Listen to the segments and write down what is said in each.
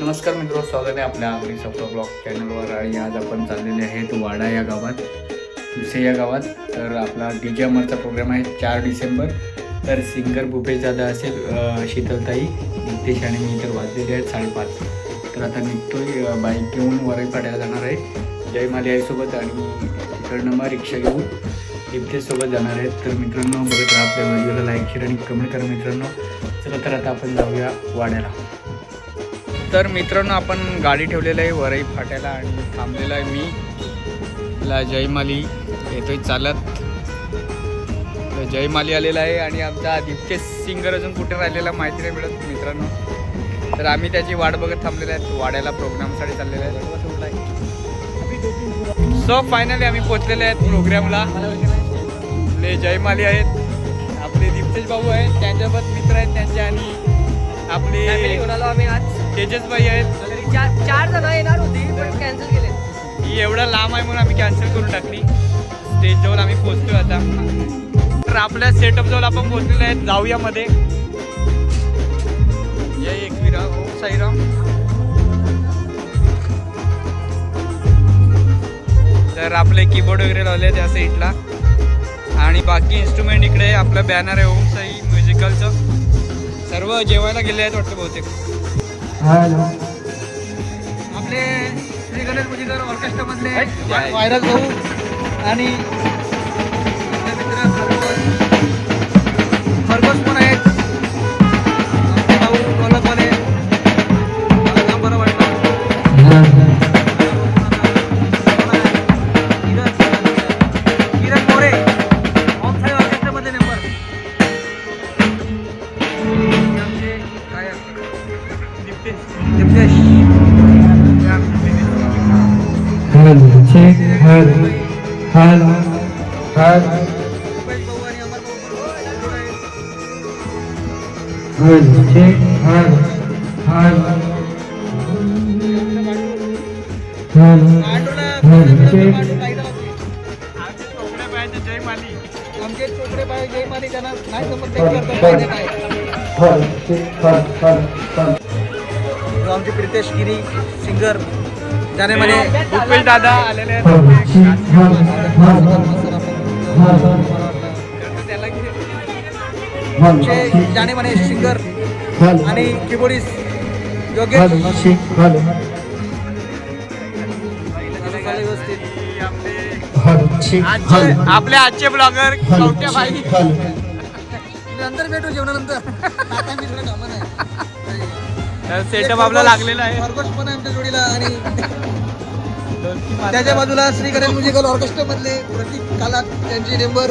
नमस्कार मित्र स्वागत आहे आपल्या आगरी सफर ब्लॉग चॅनलवर. आणि आज आपण चाललेले आहेत वाडा या गावात दुसे या गावात. तर आपला डी जे अमरचा प्रोग्राम आहे चार डिसेंबर. तर सिंगर भूपेश दादा असेल शीतलताई नितेश आणि मी तर वाजलेले आहेत साडेपाच. तर आता निघतोय बाईक घेऊन वरही पाड्याला जाणार आहे. जय माली आईसोबत आणि तिकडनं मग रिक्षा घेऊन सोबत जाणार आहेत. तर मित्रांनो बघत राहा आपल्या व्हिडिओला लाईक शेअर आणि कमेंट करा मित्रांनो. चला तर आता आपण जाऊया वाड्याला. तर मित्रांनो आपण गाडी ठेवलेलं आहे वरई फाट्याला आणि थांबलेला आहे मी. ला जयमाली येतोय चालत. तर जयमाली आलेला आहे आणि आमचा आदित्य सिंगर अजून कुठे राहिलेला माहिती नाही मिळत मित्रांनो. तर आम्ही त्याची वाट बघत थांबलेले आहे. वाड्याला प्रोग्रामसाठी चाललेला आहे. सो फायनली आम्ही पोचलेले आहेत प्रोग्रामला आपले जयमाली आहेत. आपले दीप्तेश भाऊ आहेत. त्यांच्यासोबत मित्र आहेत त्यांचे आणि आपले आम्ही आज तेजसबाई आहेत. तरी चार चार जण येणार होती पण कॅन्सल केले. ही एवढा लांब आहे म्हणून आम्ही कॅन्सल करून टाकली. स्टेज जवळ आम्ही पोहोचतोय आता. तर आपल्या सेटअप जवळ आपण पोहोचलेलो आहेत जाऊया मध्ये जय एकविरा ओम साईराम. तर आपले कीबोर्ड वगैरे लावले आहेत त्या साईडला आणि बाकी इन्स्ट्रुमेंट इकडे आपलं बॅनर आहे ओम साई म्युझिकलचं सर्व जेवायला गेले आहेत वाटतं बहुतेक. आपले श्री गणेश मुजिकर ऑर्केस्ट्रा मधले व्हायरल भाऊ आणि करतात पाहिजे काय hello, check, hello, hello, hello. जो आमचे प्रितेश गिरी सिंगर त्याने म्हणे भूपेश दादा आलेले आहेत आमचे जाणे म्हणे सिंगर आणि कीबोर्डिस्ट योगेश आपले आजचे ब्लॉगर कवट्या hello. नंतर भेटू जेवणानंतर सेटअप आपला लागलेला आहे पण आमच्या जोडीला आणि. त्याच्या बाजूला श्री गणेश म्युझिकल ऑर्केस्ट्रा मधले प्रतीक कालात त्यांची नेंबर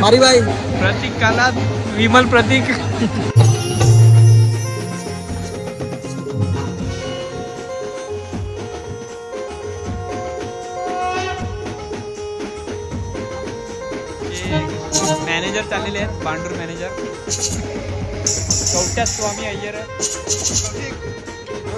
मारीबाई. प्रतीक कालात विमल प्रतीक. मॅनेजर चाललेले आहेत पांडूर मॅनेजर कवट्या स्वामी अय्यर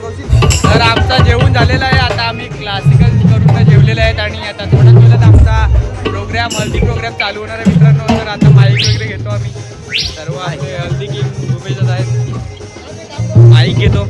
तर आमचा जेवण झालेला आहे. आता आम्ही क्लासिकल करून जेवलेले आहेत आणि आता थोड्याच वेळात आमचा प्रोग्राम हल्दी प्रोग्राम चालू होणार आहे मित्रांनो. तर आता माईक वगैरे घेतो आम्ही. सर्व आहे हल्दी किंग भूपेशच आहेत. माईक घेतो.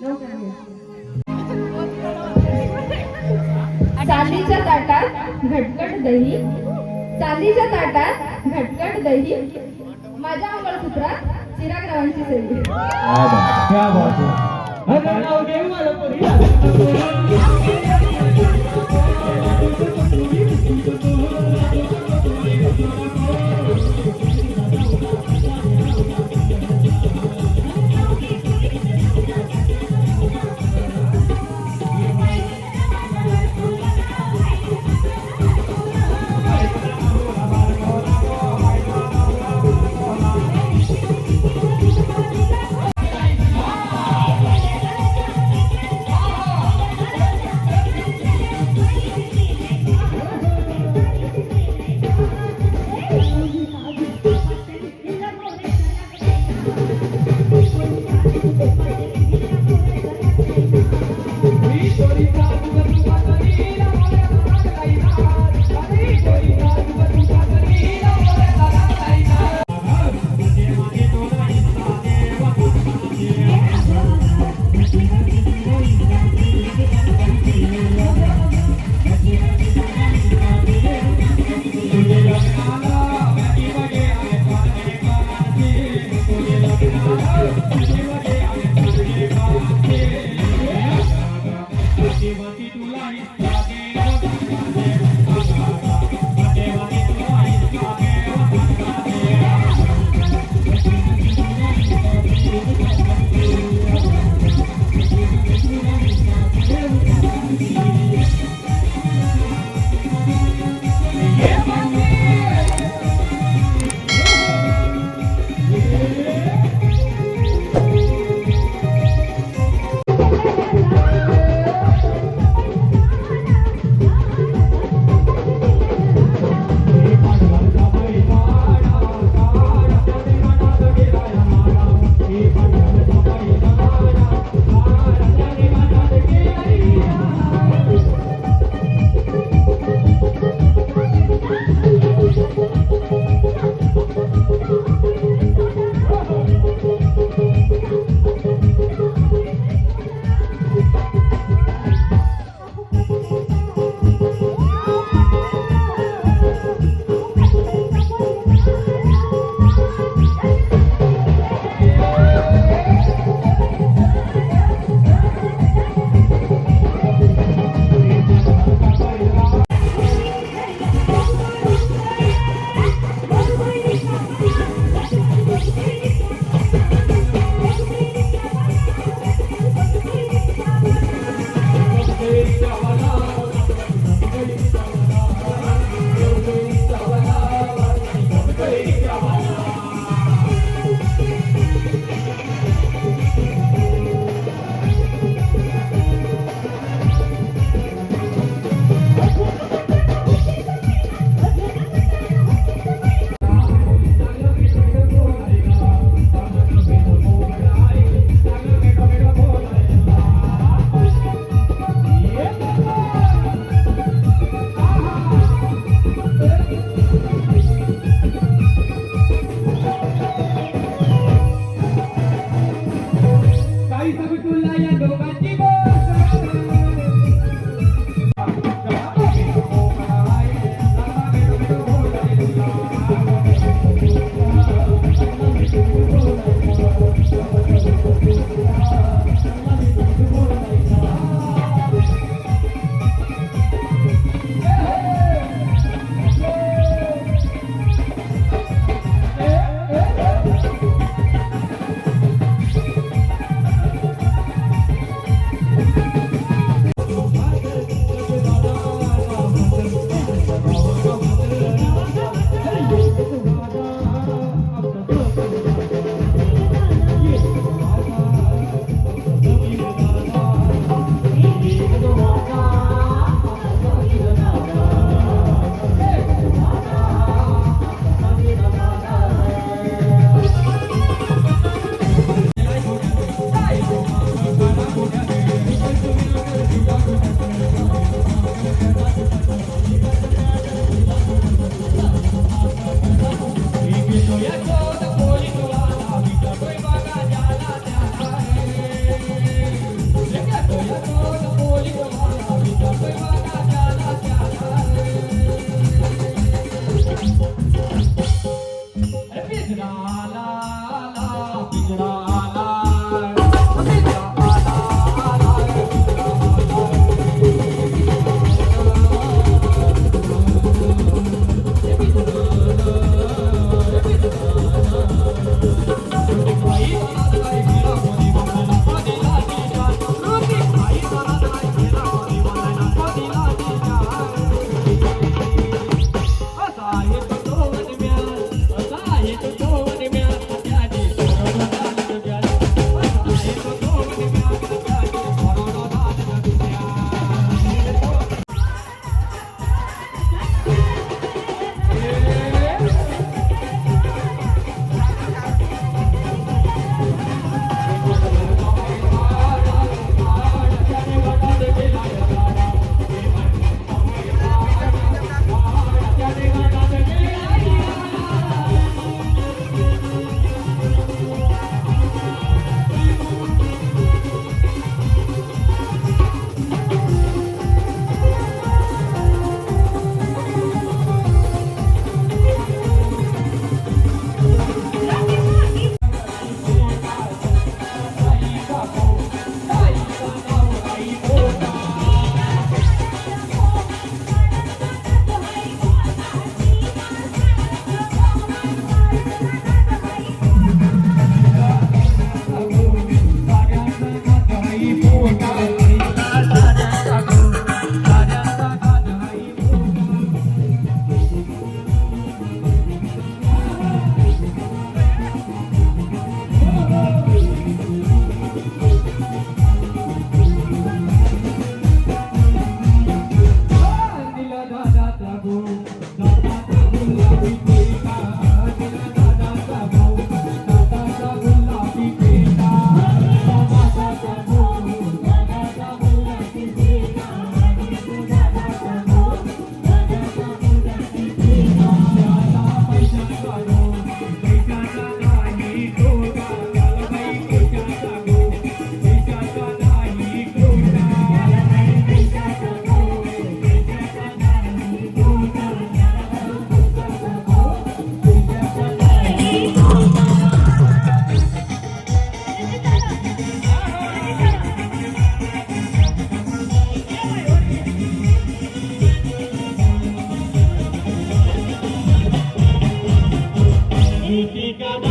चालीच्या चांदीच्या ताटात घटकट दही. चांदीच्या ताटात घटकट दही. माझ्या मंगळसूत्रात चिरागरावांची सही గోపిక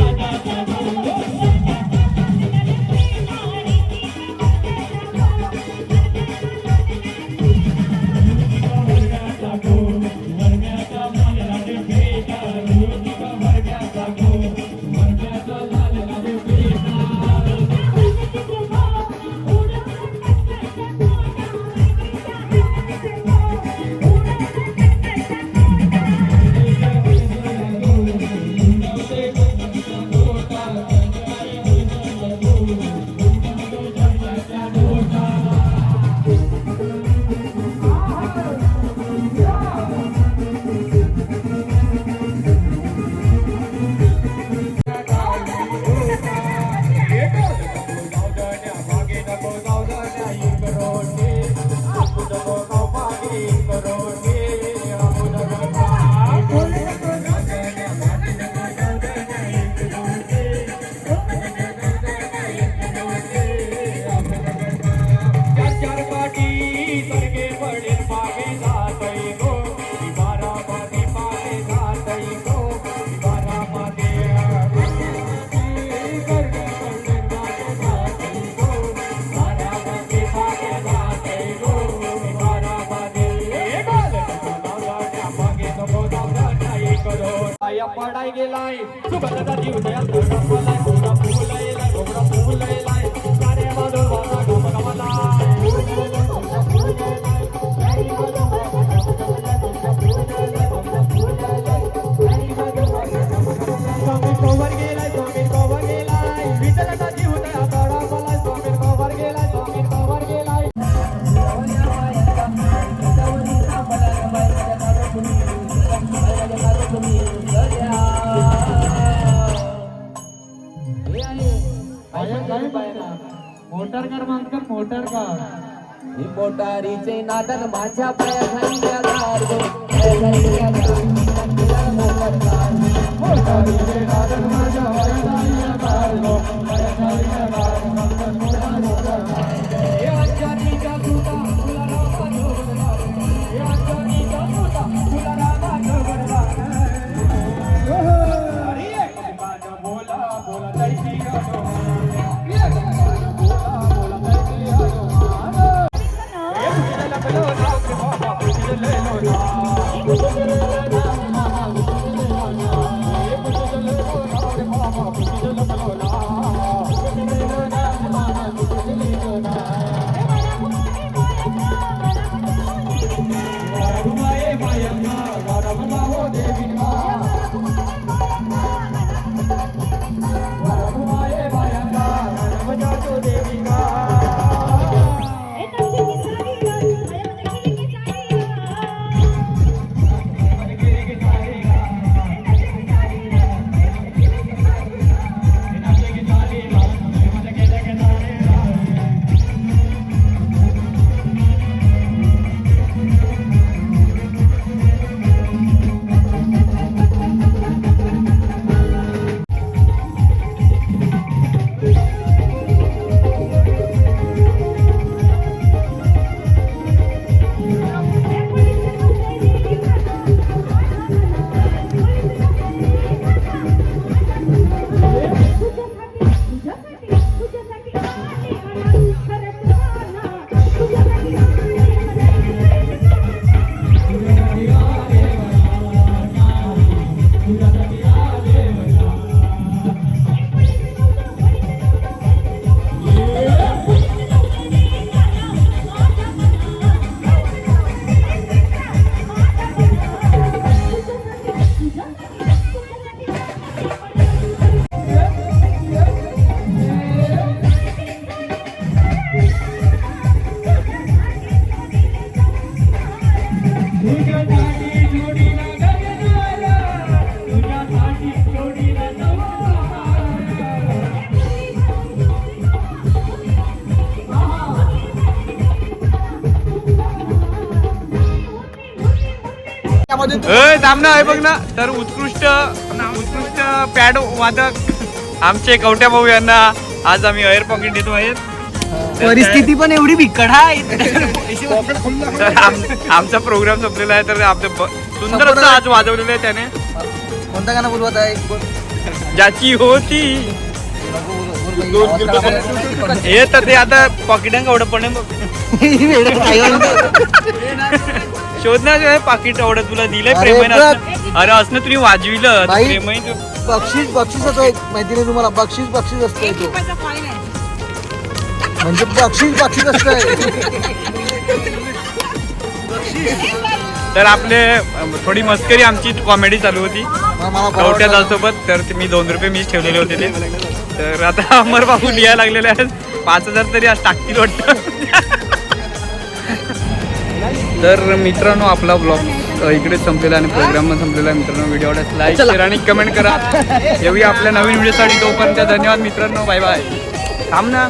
गेलाय. सुगंधाचा जीव दया तडपलाय मोटर कार मोटर कार. मोटारीचे नादन माझ्या कार. मोटारीचे नादन माझ्या आधार त्यामध्ये थांब ना बघ ना. तर उत्कृष्ट उत्कृष्ट पॅड वादक आमचे कवट्या भाऊ यांना आज आम्ही एअर पॉकेट देतो आहेत. परिस्थिती पण एवढी बिकट आहे. तर आम- आमचा प्रोग्राम संपलेला आहे. तर आपलं ब- सुंदर असं आज वाजवलेलं आहे त्याने. कोणता गाणं बोलवत आहे? ज्याची होती. हे तर ते आता पॉकेटांक एवढं पण शोधण्याशिवाय पाकिट एवढं तुला दिलंय अरे प्रेमाने बघ. असणं. अरे असणं तुम्ही वाजविलं बाई. प्रेमाने तू- बक्षीस बक्षीसच आहे माहिती नाही तुम्हाला बक्षीस बक्षीस असतंय तो म्हणजे बक्षीस बक्षीस असतंय तर आपले अम, थोडी मस्करी आमची कॉमेडी चालू होती मला बरं कवट्या. सोबत तर ते मी दोन रुपये मीच ठेवलेले होते ते तर आता अमर बाबू लिहायला लागलेले आहेत पाच हजार तरी आज टाकतील वाटतं तर मित्रांनो आपला ब्लॉग इकडे संपलेला आणि प्रोग्राम पण संपलेला आहे मित्रांनो व्हिडिओ आवडल्यास लाईक शेअर आणि कमेंट करा. येऊया आपल्या नवीन व्हिडिओसाठी तोपर्यंत धन्यवाद मित्रांनो. बाय बाय थांब ना.